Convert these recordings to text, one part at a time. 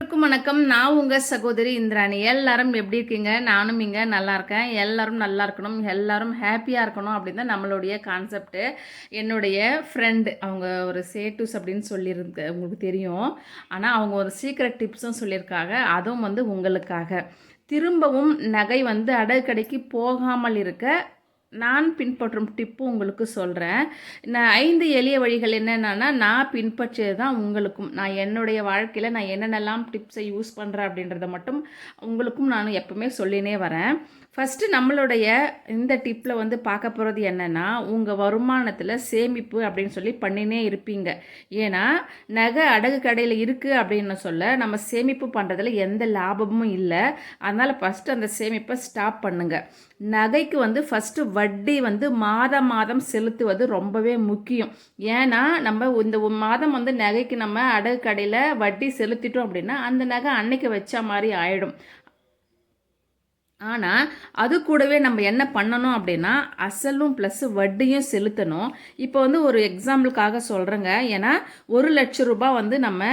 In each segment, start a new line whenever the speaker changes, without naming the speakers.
அனைவருக்கும் வணக்கம். நான் உங்கள் சகோதரி இந்திராணி. எல்லாரும் எப்படி இருக்கீங்க? நானும் இங்கே நல்லா இருக்கேன். எல்லாரும் நல்லா இருக்கணும். எல்லாரும் ஹாப்பியாக இருக்கணும் அப்படின்னு தான் நம்மளுடைய கான்செப்ட்டு என்னுடைய ஃப்ரெண்டு அவங்க ஒரு சேட்டூஸ் அப்படின்னு சொல்லியிருக்கு. உங்களுக்கு தெரியும். ஆனால் அவங்க ஒரு சீக்ரெட் டிப்ஸும் சொல்லியிருக்காங்க. அதுவும் வந்து உங்களுக்காக. திரும்பவும் நகை வந்து அடகு கடைக்கு போகாமல் இருக்க நான் பின்பற்றும் டிப்பு உங்களுக்கு சொல்கிறேன் நான் ஐந்து எளிய வழிகள் என்னென்னா நான் பின்பற்றியது தான் உங்களுக்கும். நான் என்னுடைய வாழ்க்கையில் நான் என்னென்னலாம் டிப்ஸை யூஸ் பண்ணுறேன் அப்படின்றத மட்டும் உங்களுக்கும் நான் எப்பவுமே சொல்லினே வரேன். ஃபஸ்ட்டு நம்மளுடைய இந்த டிப்பில் வந்து பார்க்க போகிறது என்னென்னா உங்கள் வருமானத்தில் சேமிப்பு அப்படின்னு சொல்லி பண்ணினே இருப்பீங்க. ஏன்னா நகை அடகு கடையில் இருக்குது அப்படின்னு சொல்ல நம்ம சேமிப்பு பண்ணுறதுல எந்த லாபமும் இல்லை. அதனால் ஃபஸ்ட்டு அந்த சேமிப்பை ஸ்டாப் பண்ணுங்கள் நகைக்கு வந்து ஃபஸ்ட்டு வட்டி வந்து மாதம் மாதம் செலுத்துவது ரொம்பவே முக்கியம். ஏன்னா நம்ம இந்த மாதம் வந்து நகைக்கு நம்ம அடகு கடையில் வட்டி செலுத்திட்டோம் அப்படின்னா அந்த நகை அன்னைக்கு வச்ச மாதிரி ஆயிடும். ஆனால் அது கூடவே நம்ம என்ன பண்ணணும் அப்படின்னா அசலும் ப்ளஸ் வட்டியும் செலுத்தணும். இப்போ வந்து ஒரு எக்ஸாம்பிளுக்காக சொல்கிறேங்க ஏன்னா ஒரு லட்ச ரூபாய் வந்து நம்ம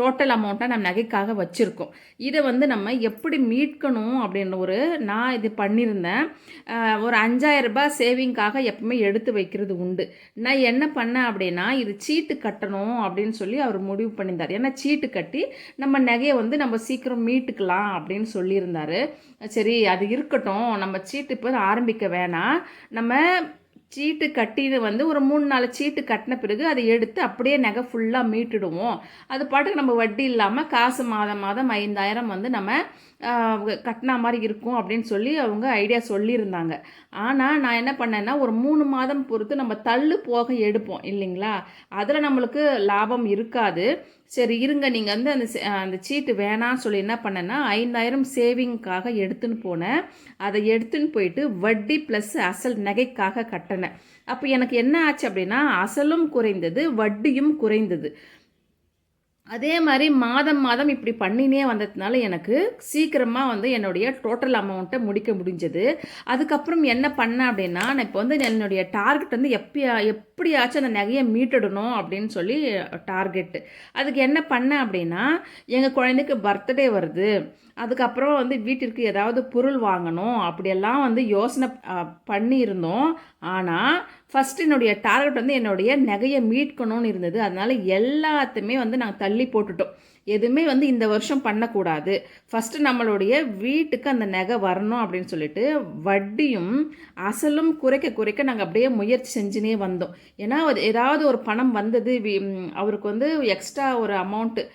டோட்டல் அமௌண்ட்டை நம்ம நகைக்காக வச்சுருக்கோம். இதை வந்து நம்ம எப்படி மீட்கணும் அப்படின்ற ஒரு நான் இது பண்ணியிருந்தேன். ஒரு அஞ்சாயிரரூபா சேவிங்காக எப்பவுமே எடுத்து வைக்கிறது உண்டு. நான் என்ன பண்ணேன் அப்படின்னா இது சீட்டு கட்டணும் அப்படின்னு சொல்லி அவர் முடிவு பண்ணியிருந்தார். ஏன்னா சீட்டு கட்டி நம்ம நகையை வந்து நம்ம சீக்கிரம் மீட்டுக்கலாம் அப்படின்னு சொல்லியிருந்தார். சரி அது இருக்கட்டும். நம்ம சீட்டு இப்போ ஆரம்பிக்க வேணாம். நம்ம சீட்டு கட்டின்னு வந்து ஒரு மூணு நாலு சீட்டு கட்டின பிறகு அதை எடுத்து அப்படியே நகை ஃபுல்லாக மீட்டுடுவோம். அது பாட்டுக்கு நம்ம வட்டி இல்லாமல் காசு மாதம் மாதம் ஐந்தாயிரம் வந்து நம்ம கட்டினா மாதிரி இருக்கும் அப்படின்னு சொல்லி அவங்க ஐடியா சொல்லியிருந்தாங்க. ஆனால் நான் என்ன பண்ணேன்னா ஒரு மூணு மாதம் பொறுத்து நம்ம தள்ளு போக எடுப்போம் இல்லைங்களா? அதில் நம்மளுக்கு லாபம் இருக்காது. சரி இருங்க நீங்கள் வந்து அந்த சே- அந்த சீட்டு வேணான்னு சொல்லி என்ன பண்ணேன்னா ஐந்தாயிரம் சேவிங்க்காக எடுத்துன்னு போனேன். அதை எடுத்துன்னு போயிட்டு வட்டி ப்ளஸ் அசல் நகைக்காக கட்டினேன். அப்போ எனக்கு என்ன ஆச்சு அப்படின்னா அசலும் குறைந்தது வட்டியும் குறைந்தது. அதே மாதிரி மாதம் மாதம் இப்படி பண்ணினே வந்ததுனால எனக்கு சீக்கிரமாக வந்து என்னுடைய டோட்டல் அமௌண்ட்டை முடிக்க முடிஞ்சது. அதுக்கப்புறம் என்ன பண்ணேன் அப்படின்னா நான் இப்போ வந்து என்னுடைய டார்கெட் வந்து எப்பயா எப்படியாச்சும் அந்த நகையை மீட்டிடணும் அப்படின்னு சொல்லி டார்கெட்டு அதுக்கு என்ன பண்ணேன் அப்படின்னா எங்கள் குழந்தைக்கு பர்த்டே வருது. அதுக்கப்புறம் வந்து வீட்டிற்கு ஏதாவது பொருள் வாங்கணும். அப்படியெல்லாம் வந்து யோசனை பண்ணியிருந்தோம். ஆனால் ஃபஸ்ட் என்னுடைய டார்கெட் வந்து என்னுடைய நகையை மீட்கணும்னு இருந்தது. அதனால் எல்லாத்தையுமே வந்து நாங்கள் தள்ளி போட்டுட்டோம். எதுவுமே வந்து இந்த வருஷம் பண்ணக்கூடாது. ஃபஸ்ட்டு நம்மளுடைய வீட்டுக்கு அந்த நகை வரணும் அப்படின்னு சொல்லிட்டு வட்டியும் அசலும் குறைக்க குறைக்க நாங்கள் அப்படியே முயற்சி செஞ்சுனே வந்தோம். ஏன்னா அது ஏதாவது ஒரு பணம் வந்தது வி- அவருக்கு வந்து எக்ஸ்ட்ரா ஒரு அமௌண்ட்டு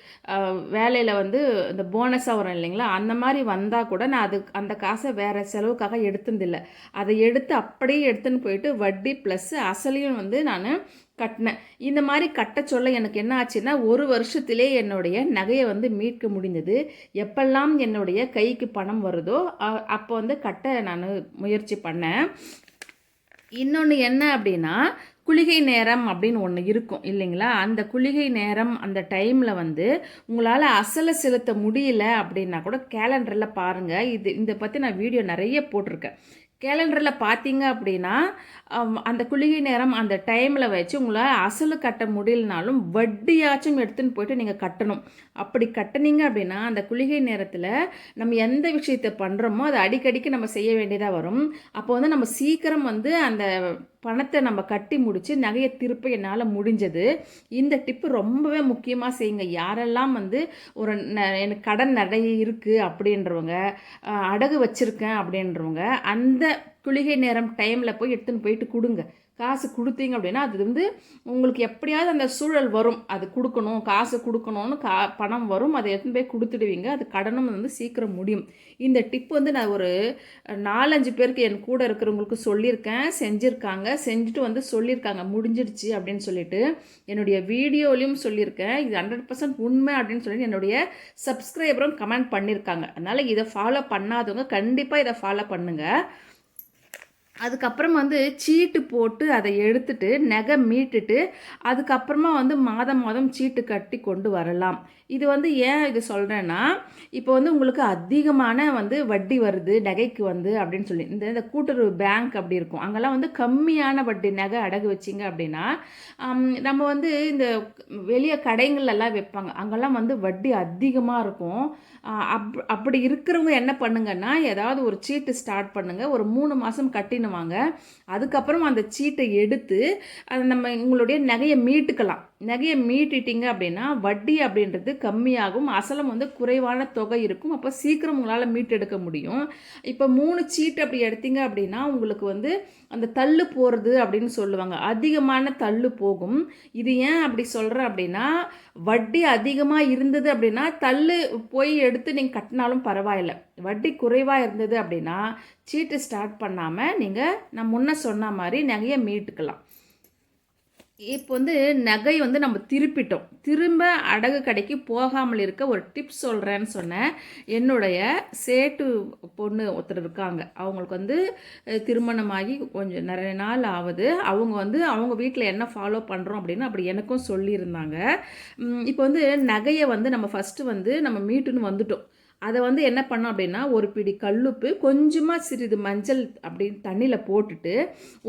வேலையில் வந்து இந்த போனஸாக வரும் இல்லைங்களா? அந்த மாதிரி வந்தால் கூட நான் அது அந்த காசை வேறு செலவுக்காக எடுத்ததில்லை. அதை எடுத்து அப்படியே எடுத்துன்னு போயிட்டு வட்டி ப்ளஸ் அசலையும் வந்து நான் கட்டினேன் இந்த மாதிரி கட்ட சொல்ல எனக்கு என்ன ஆச்சுன்னா ஒரு வருஷத்திலே என்னுடைய நகையை வந்து மீட்க முடிந்தது. எப்பெல்லாம் என்னுடைய கைக்கு பணம் வருதோ அப்போ வந்து கட்ட நான் முயற்சி பண்ணேன். இன்னொன்று என்ன அப்படின்னா குளிகை நேரம் அப்படின்னு ஒன்று இருக்கும் இல்லைங்களா? அந்த குளிகை நேரம் அந்த டைமில் வந்து உங்களால் அசலை செலுத்த முடியல அப்படின்னா கூட கேலண்டரில் பாருங்கள் இது இதை பற்றி நான் வீடியோ நிறைய போட்டிருக்கேன். கேலண்டரில் பார்த்தீங்க அப்படின்னா அந்த குளிகை நேரம் அந்த டைமில் வச்சு உங்களால் அசல் கட்ட முடியலனாலும் வட்டியாச்சும் எடுத்துன்னு போயிட்டு நீங்கள் கட்டணும். அப்படி கட்டுனீங்க அப்படின்னா அந்த குளிகை நேரத்தில் நம்ம எந்த விஷயத்தை பண்ணுறோமோ அதை அடிக்கடிக்கு நம்ம செய்ய வேண்டியதாக வரும். அப்போ வந்து நம்ம சீக்கிரம் வந்து அந்த பணத்தை நம்ம கட்டி முடித்து நகையை திருப்ப என்னால் முடிஞ்சது. இந்த டிப்பு ரொம்பவே முக்கியமாக செய்யுங்க. யாரெல்லாம் வந்து ஒரு ந- எனக்கு கடன் நிறைய இருக்குது அப்படின்றவங்க அடகு வச்சுருக்கேன் அப்படின்றவங்க அந்த குளிகை நேரம் டைமில் போய் எடுத்துன்னு போயிட்டு கொடுங்க. காசு கொடுத்தீங்க அப்படின்னா அது வந்து உங்களுக்கு எப்படியாவது அந்த சூழல் வரும். அது கொடுக்கணும் காசு கொடுக்கணும்னு கா பணம் வரும். அதை எடுத்துன்னு போய் கொடுத்துடுவீங்க. அது கடனும் வந்து சீக்கிரம் முடியும். இந்த டிப் வந்து நான் ஒரு நாலஞ்சு பேருக்கு என் கூட இருக்கிறவங்களுக்கு சொல்லியிருக்கேன். செஞ்சுருக்காங்க. செஞ்சுட்டு வந்து சொல்லியிருக்காங்க. முடிஞ்சிடுச்சு அப்படின்னு சொல்லிட்டு என்னுடைய வீடியோலையும் சொல்லியிருக்கேன். இது ஹண்ட்ரட் பர்சன்ட் உண்மை அப்படின்னு சொல்லிட்டு என்னுடைய சப்ஸ்கிரைபரும் கமெண்ட் பண்ணியிருக்காங்க. அதனால் இதை ஃபாலோ பண்ணாதவங்க கண்டிப்பாக இதை ஃபாலோ பண்ணுங்கள் அதுக்கப்புறம் வந்து சீட்டு போட்டு அதை எடுத்துட்டு நகை மீட்டுட்டு அதுக்கப்புறமா வந்து மாதம் மாதம் சீட்டு கட்டி கொண்டு வரலாம். இது வந்து ஏன் இது சொல்கிறேன்னா இப்போ வந்து உங்களுக்கு அதிகமான வந்து வட்டி வருது நகைக்கு வந்து அப்படின்னு சொல்லி. இந்த இந்த கூட்டுறவு பேங்க் அப்படி இருக்கும். அங்கெல்லாம் வந்து கம்மியான வட்டி நகை அடகு வச்சிங்க அப்படின்னா நம்ம வந்து இந்த வெளியே கடைங்கள்லாம் வைப்பாங்க அங்கெல்லாம் வந்து வட்டி அதிகமாக இருக்கும். அப் அப்படி இருக்கிறவங்க என்ன பண்ணுங்கன்னா ஏதாவது ஒரு சீட்டு ஸ்டார்ட் பண்ணுங்கள் ஒரு மூணு மாதம் கட்டினுவாங்க அதுக்கப்புறம் அந்த சீட்டை எடுத்து அதை நம்ம உங்களுடைய நகையை மீட்டுக்கலாம். நகையை மீட்டிட்டீங்க அப்படின்னா வட்டி அப்படின்றது கம்மியாகும் அசலம் வந்து குறைவான தொகை இருக்கும். அப்போ சீக்கிரம் உங்களால் மீட்டெடுக்க முடியும். இப்போ மூணு சீட்டு அப்படி எடுத்தீங்க அப்படின்னா உங்களுக்கு வந்து அந்த தள்ளு போகிறது அப்படின்னு சொல்லுவாங்க. அதிகமான தள்ளு போகும். இது ஏன் அப்படி சொல்கிறேன் அப்படின்னா வட்டி அதிகமாக இருந்தது அப்படின்னா தள்ளு போய் எடுத்து நீங்கள் கட்டினாலும் பரவாயில்ல. வட்டி குறைவாக இருந்தது அப்படின்னா சீட்டு ஸ்டார்ட் பண்ணாமல் நீங்கள் நான் முன்ன சொன்ன மாதிரி நகையை மீட்டுக்கலாம். இப்போ வந்து நகை வந்து நம்ம திருப்பிட்டோம். திரும்ப அடகு கடைக்கு போகாமல் இருக்க ஒரு டிப்ஸ் சொல்கிறேன்னு சொன்னேன். என்னுடைய சேட்டு பொண்ணு ஒருத்தர் இருக்காங்க. அவங்களுக்கு வந்து திருமணமாகி கொஞ்சம் நிறைய நாள் ஆகுது. அவங்க வந்து அவங்க வீட்டில் என்ன ஃபாலோ பண்ணுறோம் அப்படின்னு அப்படி எனக்கும் சொல்லியிருந்தாங்க. இப்போ வந்து நகையை வந்து நம்ம ஃபஸ்ட்டு வந்து நம்ம மீட்டுன்னு வந்துட்டோம். அதை வந்து என்ன பண்ணோம் அப்படின்னா ஒரு பிடி கல்லுப்பு கொஞ்சமாக சிறிது மஞ்சள் அப்படின்னு தண்ணியில் போட்டுட்டு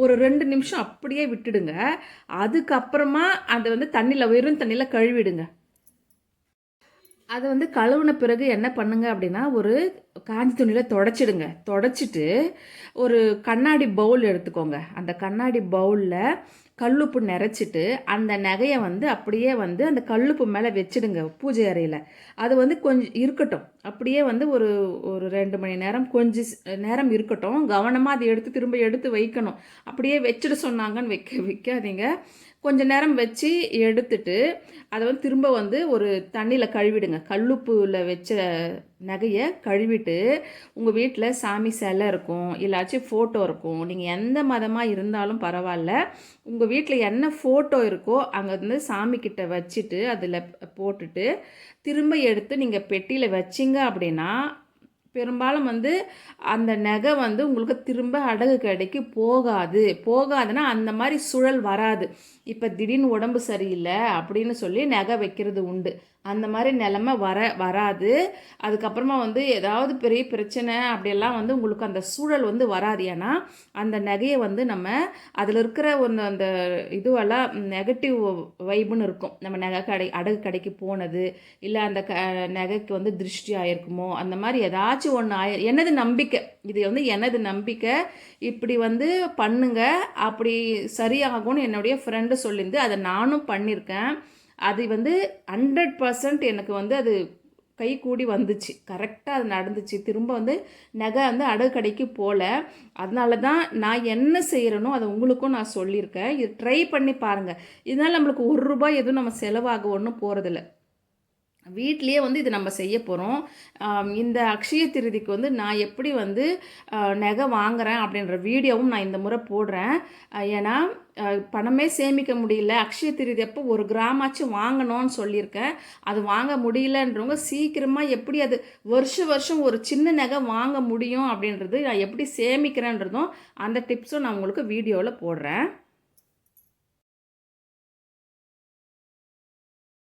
ஒரு ரெண்டு நிமிஷம் அப்படியே விட்டுடுங்க. அதுக்கப்புறமா அதை வந்து தண்ணியில் வெறும் தண்ணியில் கழுவிடுங்க. அதை வந்து கழுவுன பிறகு என்ன பண்ணுங்க அப்படின்னா ஒரு காஞ்சி துணியில் தொடச்சிடுங்க. தொடச்சிட்டு ஒரு கண்ணாடி பவுல் எடுத்துக்கோங்க. அந்த கண்ணாடி பவுலில் கல்லுப்பு நிறச்சிட்டு அந்த நகையை வந்து அப்படியே வந்து அந்த கல்லுப்பு மேலே வச்சிடுங்க பூஜை அறையில். அது வந்து கொஞ்சம் இருக்கட்டும். அப்படியே வந்து ஒரு ஒரு ரெண்டு மணி நேரம் கொஞ்சம் நேரம் இருக்கட்டும். கவனமாக அதை எடுத்து திரும்ப எடுத்து வைக்கணும். அப்படியே வச்சுட்டு சொன்னாங்கன்னு வைக்க வைக்காதீங்க. கொஞ்ச நேரம் வச்சு எடுத்துட்டு அதை வந்து திரும்ப வந்து ஒரு தண்ணியில் கழுவிடுங்க. கல்லுப்புல வச்ச நகையை கழுவிட்டு உங்கள் வீட்டில் சாமி சிலை இருக்கும் இல்லாச்சும் ஃபோட்டோ இருக்கும். நீங்கள் எந்த மதமாக இருந்தாலும் பரவாயில்ல. உங்கள் வீட்டில் என்ன ஃபோட்டோ இருக்கோ அங்கே வந்து சாமிக்கிட்ட வச்சுட்டு அதில் போட்டுட்டு திரும்ப எடுத்து நீங்கள் பெட்டியில் வச்சிங்க அப்படின்னா பெரும்பாலும் வந்து அந்த நகை வந்து உங்களுக்கு திரும்ப அடகு கடைக்கு போகாது. போகாதுன்னா அந்த மாதிரி சுழல் வராது. இப்போ திடீர்னு உடம்பு சரியில்லை அப்படின்னு சொல்லி நகை வைக்கிறது உண்டு. அந்த மாதிரி நிலமை வர வராது. அதுக்கப்புறமா வந்து ஏதாவது பெரிய பிரச்சனை அப்படியெல்லாம் வந்து உங்களுக்கு அந்த சூழல் வந்து வராது. ஏன்னா அந்த நகையை வந்து நம்ம அதில் இருக்கிற ஒன்று அந்த இதுவெல்லாம் நெகட்டிவ் வைப்புன்னு இருக்கும். நம்ம நகை கடை அடகு கடைக்கு போனது இல்லை அந்த க நகைக்கு வந்து திருஷ்டி ஆகிருக்குமோ அந்த மாதிரி ஏதாச்சும் ஒன்று ஆயிரு எனது நம்பிக்கை? இது வந்து எனது நம்பிக்கை? இப்படி வந்து பண்ணுங்க. அப்படி சரியாகும்னு என்னுடைய ஃப்ரெண்டு சொல்லியிருந்து அதை நானும் பண்ணியிருக்கேன் அது வந்து ஹண்ட்ரட் பர்சன்ட் எனக்கு வந்து அது கை கூடி வந்துச்சு. கரெக்டாக அது நடந்துச்சு. திரும்ப வந்து நகை வந்து அடகு கடைக்கு போகல அதனால தான் நான் என்ன செய்கிறேனோ அதை உங்களுக்கும் நான் சொல்லியிருக்கேன். இது ட்ரை பண்ணி பாருங்கள் இதனால் நம்மளுக்கு ஒரு ரூபாய் எதுவும் நம்ம செலவாக ஒன்றும் போகிறதில்ல வீட்லேயே வந்து இது நம்ம செய்ய போகிறோம் இந்த அக்ஷய திருதிக்கு வந்து நான் எப்படி வந்து நகை வாங்குறேன் அப்படின்ற வீடியோவும் நான் இந்த முறை போடுறேன். ஏன்னா பணமே சேமிக்க முடியல. அக்ஷய திருதி அப்போ ஒரு கிராமாச்சும் வாங்கணும்னு சொல்லியிருக்கேன். அது வாங்க முடியலன்றவங்க சீக்கிரமாக எப்படி அது வருஷ வருஷம் ஒரு சின்ன நகை வாங்க முடியும் அப்படின்றது நான் எப்படி சேமிக்கிறேன்றதும் அந்த டிப்ஸும் நான் உங்களுக்கு வீடியோவில் போடுறேன்.